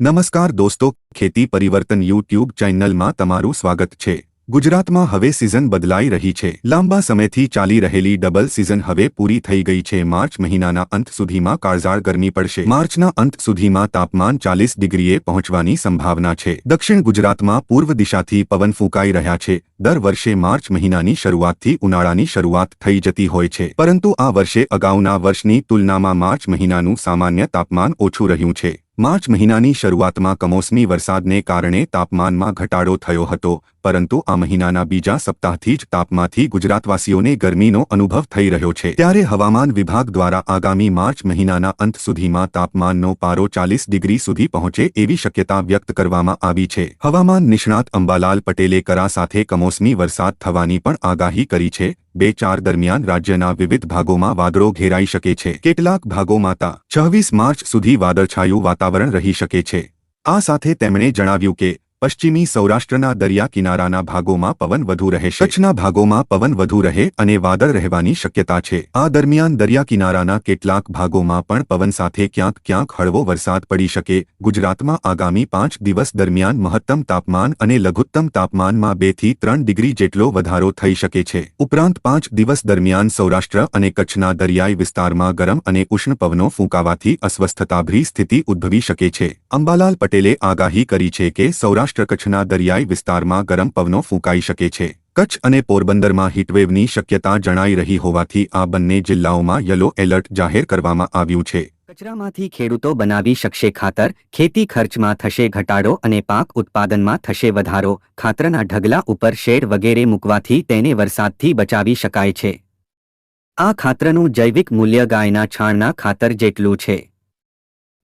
નમસ્કાર દોસ્તો, ખેતી પરિવર્તન યુટ્યુબ ચેનલમાં તમારું સ્વાગત છે. ગુજરાતમાં હવે સિઝન બદલાઈ રહી છે. લાંબા સમયથી ચાલી રહેલી ડબલ સિઝન હવે પૂરી થઈ ગઈ છે. માર્ચ મહિનાના અંત સુધીમાં કાળઝાળ ગરમી પડશે. માર્ચના અંત સુધીમાં તાપમાન ચાલીસ ડિગ્રીએ પહોંચવાની સંભાવના છે. દક્ષિણ ગુજરાતમાં પૂર્વ દિશાથી પવન ફૂંકાઈ રહ્યા છે. દર વર્ષે માર્ચ મહિનાની શરૂઆતથી ઉનાળાની શરૂઆત થઈ જતી હોય છે. પરંતુ આ વર્ષે અગાઉના વર્ષની તુલનામાં માર્ચ મહિનાનું સામાન્ય તાપમાન ઓછું રહ્યું છે. માર્ચ મહિનાની શરૂઆતમાં કમોસમી વરસાદને કારણે તાપમાનમાં ઘટાડો થયો હતો. પરંતુ આ મહિનાના બીજા સપ્તાહથી જ તાપમાંથી ગુજરાતવાસીઓને ગરમીનો અનુભવ થઈ રહ્યો છે. ત્યારે હવામાન વિભાગ દ્વારા આગામી માર્ચ મહિનાના અંત સુધીમાં તાપમાનનો પારો ચાલીસ ડિગ્રી સુધી પહોંચે એવી શક્યતા વ્યક્ત કરવામાં આવી છે. હવામાન નિષ્ણાત અંબાલાલ પટેલે કરા સાથે કમોસમી વરસાદ થવાની પણ આગાહી કરી છે. બે ચાર દરમિયાન રાજ્યના વિવિધ ભાગોમાં વાદળો ઘેરાઈ શકે છે. કેટલાક ભાગોમાં તા છવ્વીસ માર્ચ સુધી વાદળછાયું વાતાવરણ રહી શકે છે. આ સાથે તેમણે જણાવ્યું કે પશ્ચિમી સૌરાષ્ટ્રના દરિયા કિનારાના ભાગોમાં પવન વધુ રહેશે કચ્છના ભાગોમાં પવન વધુ રહે અને વાદળ રહેવાની શક્યતા છે. આ દરમિયાન દરિયા કિનારાના કેટલાક ભાગોમાં પણ પવન સાથે ક્યાંક ક્યાંક હળવો વરસાદ પડી શકે. ગુજરાતમાં આગામી પાંચ દિવસ દરમિયાન મહત્તમ તાપમાન અને લઘુત્તમ તાપમાનમાં બેથી ત્રણ ડિગ્રી જેટલો વધારો થઈ શકે છે. ઉપરાંત પાંચ દિવસ દરમિયાન સૌરાષ્ટ્ર અને કચ્છના દરિયાઈ વિસ્તારમાં ગરમ અને ઉષ્ણ પવનો ફૂંકાવાથી અસ્વસ્થતાભરી સ્થિતિ ઉદ્ભવી શકે છે. અંબાલાલ પટેલે આગાહી કરી છે કે સૌરાષ્ટ્ર સૌરાષ્ટ્ર કચ્છના દરિયાઈ વિસ્તારમાં ગરમ પવનો ફૂંકાઈ શકે છે. કચ્છ અને પોરબંદરમાં હીટવેવની શક્યતા જણાઈ રહી હોવાથી આ બંને જિલ્લાઓમાં યલો એલર્ટ જાહેર કરવામાં આવ્યું છે. કચરામાંથી ખેડૂતો બનાવી શકશે ખાતર, ખેતી ખર્ચમાં થશે ઘટાડો અને પાક ઉત્પાદનમાં થશે વધારો, ખાતરના ઢગલા ઉપર શેડ વગેરે મૂકવાથી તેને વરસાદથી બચાવી શકાય છે. આ ખાતરનું જૈવિક મૂલ્ય ગાયના છાણના ખાતર જેટલું છે.